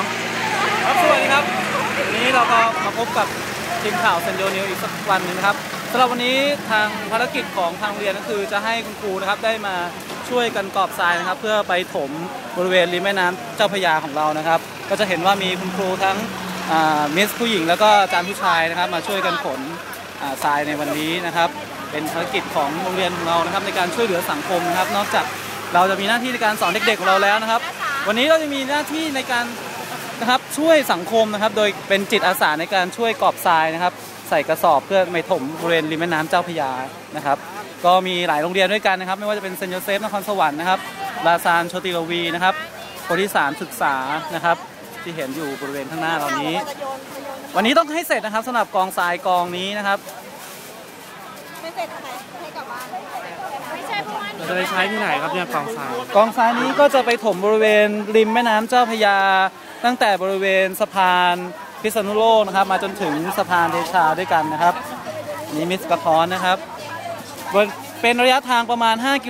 อครับสวัสดีครับวันนี้เราก็มาพบกับทีมข่าวเซนโยนิวอีกสักวันหนึ่งนะครับสำหรับวันนี้ทางภารกิจของทางโรงเรียนก็คือจะให้คุณครูนะครับได้มาช่วยกันกอบทรายนะครับ เพื่อไปถมบริเวณริมแม่น้ำเจ้าพระยาของเรานะครับ ก็จะเห็นว่ามีคุณครูทั้งมิสผู้หญิงแล้วก็อาจารย์ผู้ชายนะครับ มาช่วยกันขนทรายในวันนี้นะครับ เป็นภารกิจของโรงเรียนของเรานะครับ ในการช่วยเหลือสังคมนะครับ นอกจากเราจะมีหน้าที่ในการสอนเด็กๆของเราแล้วนะครับ วันนี้เราจะมีหน้าที่ในการ นะครับช่วยสังคมนะครับโดยเป็นจิตอาสาในการช่วยกอบทรายนะครับ ใส่กระสอบเพื่อไปถมบริเวณริมแม่น้ำเจ้าพระยานะครับ ก็มีหลายโรงเรียนด้วยกันนะครับ ไม่ว่าจะเป็นเซนต์โยเซฟนครสวรรค์นะครับลาซานโชติรวีนะครับโพธิสารศึกษานะครับที่เห็นอยู่บริเวณข้างหน้าเรานี้ วันนี้ต้องให้เสร็จนะครับสำหรับกองทรายกองนี้นะครับไม่เสร็จทำไมให้กลับบ้านไม่ใช่เพราะว่าเราจะไปใช้ที่ไหนครับเนี่ยกองทรายกองทรายนี้ก็จะไปถมบริเวณริมแม่น้ำเจ้าพระยา ตั้งแต่บริเวณสะพานพิษณุโลกนะครับ มาจนถึงสะพานเดชาด้วยกันนะครับนี่มิสกระท้อนนะครับ เป็นระยะทางประมาณ 5 กิโล